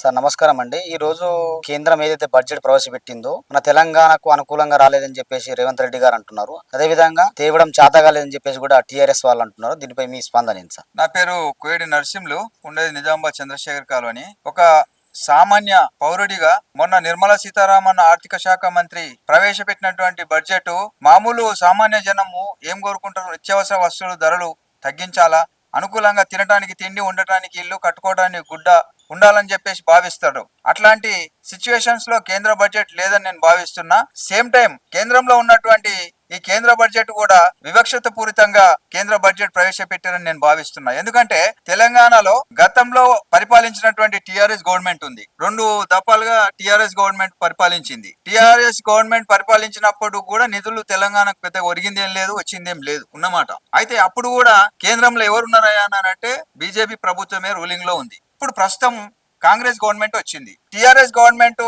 Sir నమస్కారం అండి. ఈ రోజు కేంద్రం ఏదైతే బడ్జెట్ ప్రవేశపెట్టిందో మన తెలంగాణకు అనుకూలంగా రాలేదని చెప్పేసి రేవంత్ రెడ్డి గారు అంటున్నారు. అదే విధంగా తేవడం చేతగాలేదని చెప్పేసి కూడా టిఆర్ఎస్ వాళ్ళు అంటున్నారు. దీనిపై మీ స్పందన సార్? నా పేరు కోయడి నరసింహులు ఉండేది నిజామాబాద్ చంద్రశేఖర్ కాలనీ. ఒక సామాన్య పౌరుడిగా మొన్న నిర్మలా సీతారామన్ ఆర్థిక శాఖ మంత్రి ప్రవేశపెట్టినటువంటి బడ్జెట్ మామూలు సామాన్య జనము ఏం కోరుకుంటారు? నిత్యావసర వస్తువుల ధరలు తగ్గించాలా? అనుకూలంగా తినడానికి తిండి ఉండటానికి ఇల్లు కట్టుకోవడానికి గుడ్డ ఉండాలని చెప్పేసి భావిస్తాడు. అట్లాంటి సిచ్యువేషన్స్లో కేంద్ర బడ్జెట్ లేదని నేను భావిస్తున్నా. సేమ్ టైం కేంద్రంలో ఉన్నటువంటి ఈ కేంద్ర బడ్జెట్ కూడా వివక్షత పూరితంగా కేంద్ర బడ్జెట్ ప్రవేశపెట్టారని నేను భావిస్తున్నా. ఎందుకంటే తెలంగాణలో గతంలో పరిపాలించినటువంటి టిఆర్ఎస్ గవర్నమెంట్ ఉంది. రెండు దఫాలుగా టిఆర్ఎస్ గవర్నమెంట్ పరిపాలించింది. టిఆర్ఎస్ గవర్నమెంట్ పరిపాలించినప్పుడు కూడా నిధులు తెలంగాణకు పెద్ద ఒరిగిందేం లేదు వచ్చిందేం లేదు ఉన్నమాట. అయితే అప్పుడు కూడా కేంద్రంలో ఎవరున్నారయ్యా అంటే బీజేపీ ప్రభుత్వమే రూలింగ్లో ఉంది. ఇప్పుడు ప్రస్తుతం కాంగ్రెస్ గవర్నమెంట్ వచ్చింది. టిఆర్ఎస్ గవర్నమెంట్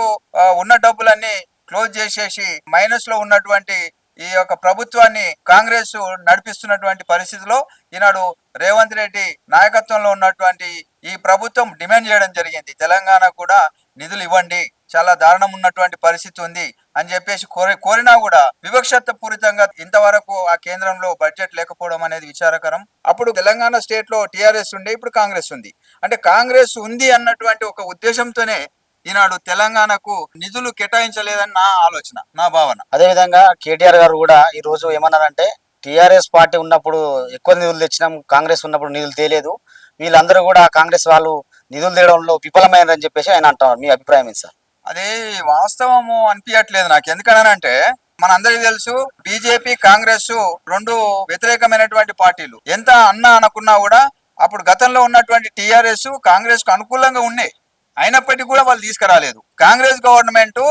ఉన్న డబ్బులన్నీ క్లోజ్ చేసేసి మైనస్లో ఉన్నటువంటి ఈ యొక్క ప్రభుత్వాన్ని కాంగ్రెస్ నడిపిస్తున్నటువంటి పరిస్థితిలో ఈనాడు రేవంత్ రెడ్డి నాయకత్వంలో ఉన్నటువంటి ఈ ప్రభుత్వం డిమాండ్ చేయడం జరిగింది. తెలంగాణ కూడా నిధులు ఇవ్వండి చాలా దారుణం ఉన్నటువంటి పరిస్థితి ఉంది అని చెప్పేసి కోరి కోరినా కూడా వివక్షత పూరితంగా ఇంతవరకు ఆ కేంద్రంలో బడ్జెట్ లేకపోవడం అనేది విచారకరం. అప్పుడు తెలంగాణ స్టేట్లో టిఆర్ఎస్ ఉండే ఇప్పుడు కాంగ్రెస్ ఉంది. అంటే కాంగ్రెస్ ఉంది అన్నటువంటి ఒక ఉద్దేశంతోనే ఈనాడు తెలంగాణకు నిధులు కేటాయించలేదని నా ఆలోచన నా భావన. అదే విధంగా కేటీఆర్ గారు కూడా ఈ రోజు ఏమన్నారంటే టిఆర్ఎస్ పార్టీ ఉన్నప్పుడు ఎక్కువ నిధులు తెచ్చినాం కాంగ్రెస్ ఉన్నప్పుడు నిధులు తేలేదు. వీళ్ళందరూ కూడా కాంగ్రెస్ వాళ్ళు నిధులు తేయడంలో విఫలమైందని చెప్పేసి ఆయన అంటున్నారు. మీ అభిప్రాయం ఏంటి సార్? అది వాస్తవము అనిపించట్లేదు నాకు. ఎందుకనంటే మనందరికీ తెలుసు బీజేపీ కాంగ్రెస్ రెండు వ్యతిరేకమైనటువంటి పార్టీలు. ఎంత అన్న అనుకున్నా కూడా అప్పుడు గతంలో ఉన్నటువంటి టీఆర్ఎస్ కాంగ్రెస్కు అనుకూలంగా ఉన్నాయి. అయినప్పటికీ కూడా వాళ్ళు తీసుకురాలేదు. కాంగ్రెస్ గవర్నమెంట్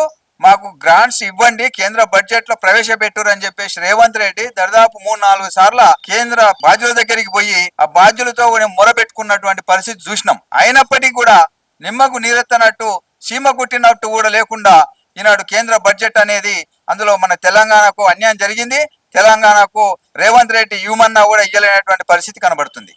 మాకు గ్రాంట్స్ ఇవ్వండి కేంద్ర బడ్జెట్లో ప్రవేశపెట్టురు అని చెప్పేసి రేవంత్ రెడ్డి దాదాపు మూడు నాలుగు సార్ల కేంద్ర బాధ్యుల దగ్గరికి పోయి ఆ బాధ్యులతో మొరబెట్టుకున్నటువంటి పరిస్థితి చూసినాం. అయినప్పటికీ కూడా నిమ్మకు నీరెత్తనట్టు సీమ కుట్టినట్టు కూడా లేకుండా ఈనాడు కేంద్ర బడ్జెట్ అనేది అందులో మన తెలంగాణకు అన్యాయం జరిగింది. తెలంగాణకు రేవంత్ రెడ్డి యూమన్నా కూడా ఇయ్యలేనటువంటి పరిస్థితి కనబడుతుంది.